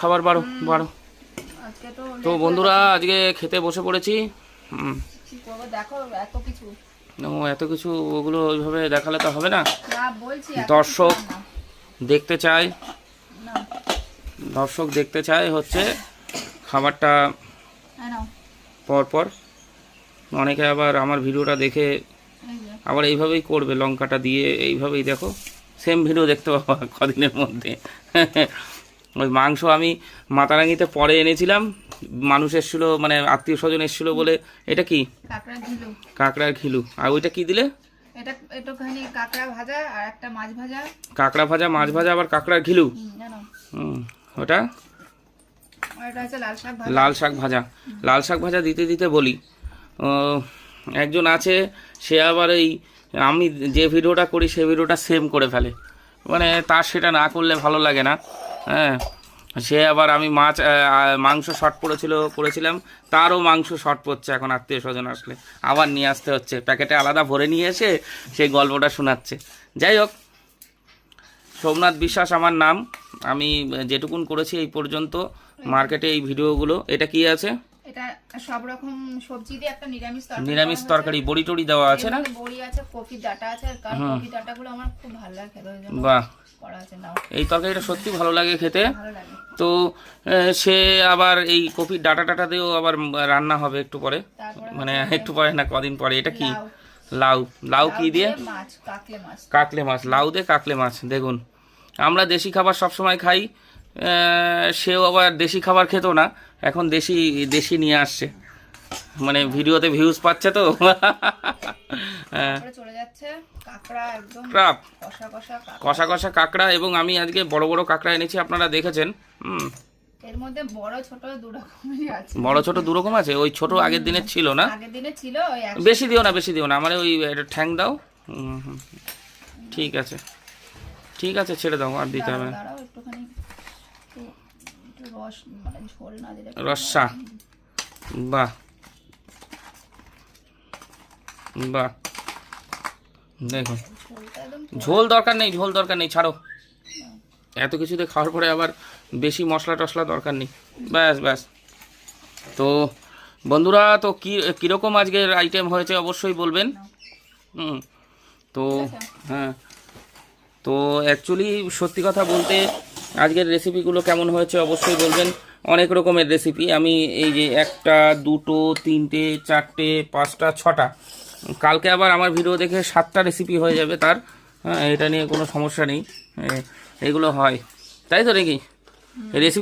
খাবার বাড়ো বাড়ো। তো বন্ধুরা আজকে খেতে বসে পড়েছি। হুম, এত কিছু। ও এত কিছু ওগুলো ওইভাবে দেখালে তো হবে না। দর্শক দেখতে চাই দর্শক দেখতে চায় হচ্ছে খাবারটা হ্যাঁ নাও। পর পর। অনেকে আবার আমার ভিডিওটা দেখে আবার এইভাবেই করবে লঙ্কাটা দিয়ে এইভাবেই দেখো। সেম ভিডিও দেখতে পাবো কদিনের মধ্যে। ওই মাংস আমি মাতারাঙ্গিতে পরে এনেছিলাম। মানুষ এসেছিল মানে আত্মীয় স্বজন এসেছিল বলে এটা কি? কাঁকড়া কাঁকড়ার ঘিলু। আর ওইটা কি দিলে? এটা একটুখানি কাঁকড়া ভাজা আর একটা মাছ ভাজা। কাঁকড়া ভাজা মাছ ভাজা আবার কাঁকড়ার ঘিলু? হুম, ওটা? হচ্ছে লাল শাক ভাজা। লাল শাক ভাজা। দিতে দিতে বলি। একজন আছে সে আবার এই আমি যে ভিডিওটা করি সে ভিডিওটা সেম করে ফেলে। মানে তার সেটা না করলে ভালো লাগে না। হ্যাঁ সে আবার আমি মাছ মাংস শর্ট পড়েছিল করেছিলাম তারও মাংস শর্ট পড়ছে এখন আত্মীয় স্বজন আসলে। আবার নিয়ে আসতে হচ্ছে। প্যাকেটে আলাদা ভরে নিয়ে এসে সেই গল্পটা শোনাচ্ছে। যাই হোক, সোমনাথ বিশ্বাস আমার নাম। আমি যেটুকুন করেছি এই পর্যন্ত। মার্কেটে এই ভিডিওগুলো। এটা কি আছে? এটা সব রকম সবজি দিয়ে একটা নিরামিষ তরকারি নিরামিষ তরকারি বড়ি টড়ি দেওয়া আছে না? এর বড়ি আছে কফির ডাটা আছে আর কারণ কফির ডাটাগুলো আমার খুব ভালো লাগে খেতে বাহ। এই তরকারিটা সত্যি ভালো লাগে খেতে। তো সে আবার এই ডাটা টাটা দিয়েও আবার রান্না হবে একটু পরে। মানে একটু পরে না কদিন পরে। এটা কি? লাউ। লাউ। কি দিয়ে? মাছ কাকলে মাছ। কাকলে মাছ। লাউ দিয়ে কাকলে মাছ। দেখুন আমরা দেশি খাবার সব সময় খাই। সেও আবার দেশি খাবার খেত না। এখন দেশি দেশি নিয়ে আসছে। মানে ভিডিওতে ভিউজ পাচ্ছে তো। হ্যাঁ। কষা কষা কাঁকড়া। এবং আমি আজকে বড় বড় কাঁকড়া এনেছি আপনারা দেখেছেন। হুম। এর মধ্যে বড় ছোট দু রকমেরই আছে। বড় ছোট দুরকম আছে? ওই ছোট আগের দিনের ছিল না? আগের দিনে ছিল ওই বেশি দিও না বেশি দিও না। আমার ওই একটা ঠ্যাং দাও। হুম, হুম। ঠিক আছে। ঠিক আছে ছেড়ে দাও আর দিতে হবে না দাঁড়াও একটুখানি একটু- একটু রস মানে ঝোল না দিলে রসা বাহ বাহ দেখুন ঝোল দরকার নেই ঝোল দরকার নেই ছাড়ো। এত কিছুতে খাওয়ার পরে আবার বেশি মশলা টশলা দরকার নেই। ব্যাস ব্যাস। তো বন্ধুরা তো কী কীরকম আজকের আইটেম হয়েছে অবশ্যই বলবেন। হুম তো হ্যাঁ। তো অ্যাকচুয়ালি সত্যি কথা বলতে আজকের রেসিপিগুলো কেমন হয়েছে অবশ্যই বলবেন। অনেক রকমের রেসিপি আমি এই যে একটা দুটো তিনটে চারটে পাঁচটা ছটা। কালকে আবার আমার ভিডিও দেখে সাতটা রেসিপি হয়ে যাবে তার। হ্যাঁ এটা নিয়ে কোনো সমস্যা নেই। এগুলো হয়। তাই তো নাকি? রেসিপি